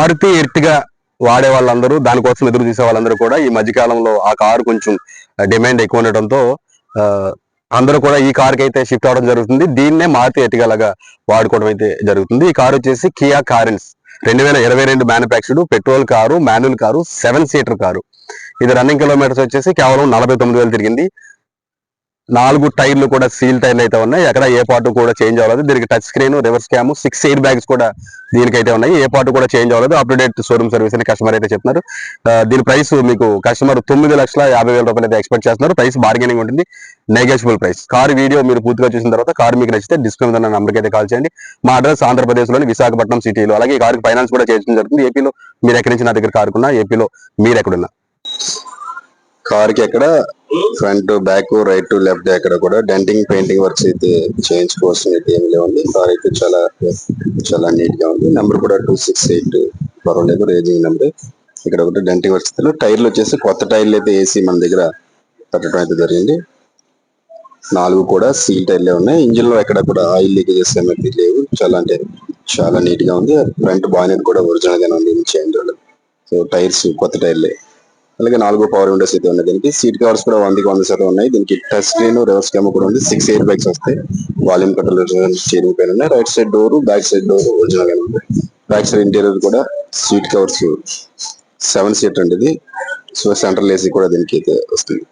Maruti Ertiga వాడే వాళ్ళందరూ దానికోసం ఎదురు చూసే వాళ్ళందరూ కూడా ఈ మధ్యకాలంలో ఆ కారు కొంచెం డిమాండ్ ఎక్కువ ఉండటంతో అందరూ కూడా ఈ కార్కి అయితే షిఫ్ట్ అవడం జరుగుతుంది. దీన్నే మారుతి ఎర్టిగా లాగా వాడుకోవడం అయితే జరుగుతుంది. ఈ కారు వచ్చేసి కియా కారెన్స్. రెండు వేల ఇరవై రెండు manufactured petrol car manual car seven seater car. ఇది రన్నింగ్ కిలోమీటర్స్ వచ్చేసి కేవలం నలభై తొమ్మిది వేలు తిరిగింది. నాలుగు టైర్లు కూడా సీల్ టైర్లు అయితే ఉన్నాయి. ఎక్కడ ఏ పార్ట్ కూడా చేంజ్ అవ్వలేదు. దీనికి touch screen reverse cam six air bags కూడా దీనికైతే ఉన్నాయి. ఏ పార్ట్ కూడా చేంజ్ అవ్వలేదు. Up to date showroom service అని కస్టమర్ అయితే చెప్తున్నారు. దీని ప్రైస్ మీకు కస్టమర్ తొమ్మిది లక్షల యాభై వేల రూపాయలు అయితే ఎక్స్పెక్ట్ చేస్తున్నారు. ప్రైస్ బార్గెనింగ్ ఉంటుంది. నెగోషియబుల్ ప్రైస్ కార్ వీడియో మీరు పూర్తిగా చూసిన తర్వాత కార్ మీకు నచ్చితే డిస్ప్లే ఉన్న నెంబర్కి అయితే కాల్ చేయండి. మా అడ్రస్ ఆంధ్రప్రదేశ్లోని విశాఖపట్నం సిటీలో అలాగే ఈ కార్కి ఫైనాన్స్ కూడా చేయడం జరుగుతుంది. ఏపీలో మీరు ఎక్కడి నుంచి నా దగ్గర కారుకున్నా ఏపీలో మీరు ఎక్కడున్నా. కార్కి ఎక్కడ ఫ్రంట్ బ్యాక్ రైట్ లెఫ్ట్ ఎక్కడ కూడా డెంటింగ్ పెయింటింగ్ వర్క్స్ అయితే చేయించుకోవాల్సిన అయితే ఏమి లేవండి కార్ అయితే చాలా చాలా నీట్గా ఉంది. నెంబర్ కూడా టూ సిక్స్ ఎయిట్ పర్వాలేదు రేజింగ్ నెంబర్. ఇక్కడ ఒకటి డెంటింగ్ వర్క్స్ టైర్లు వచ్చేసి కొత్త టైర్లు అయితే ఏసీ మన దగ్గర పెట్టడం అయితే జరిగింది. నాలుగు కూడా సీల్ టైర్లే ఉన్నాయి. ఇంజిన్లో ఎక్కడ కూడా ఆయిల్ లీకేజెస్ ఏమైతే లేవు. చాలా అంటే చాలా నీట్గా ఉంది. ఫ్రంట్ బాయినెట్ కూడా ఒరిజినల్ గానే ఉంది చేంజ్ సో టైర్స్ కొత్త టైర్లే. అలాగే నాలుగు పవర్ విండోస్ అయితే ఉన్నాయి దీనికి సీట్ కవర్స్ కూడా వందకి వంద శాతం ఉన్నాయి. దీనికి టచ్ స్క్రీన్ రివర్స్ కెమెరా కూడా ఉంది. సిక్స్ ఎయిర్ బ్యాగ్స్ వస్తాయి. వాల్యూమ్ కంట్రోల్ స్టీరింగ్ పైన ఉన్నాయి. Right side door back side door original గానే ఉంది. బ్యాక్ సైడ్ ఇంటీరియర్ కూడా సీట్ కవర్స్ సెవెన్ సీట్ అండి ఇది సో సెంట్రల్ ఏసీ కూడా దీనికి అయితే వస్తుంది.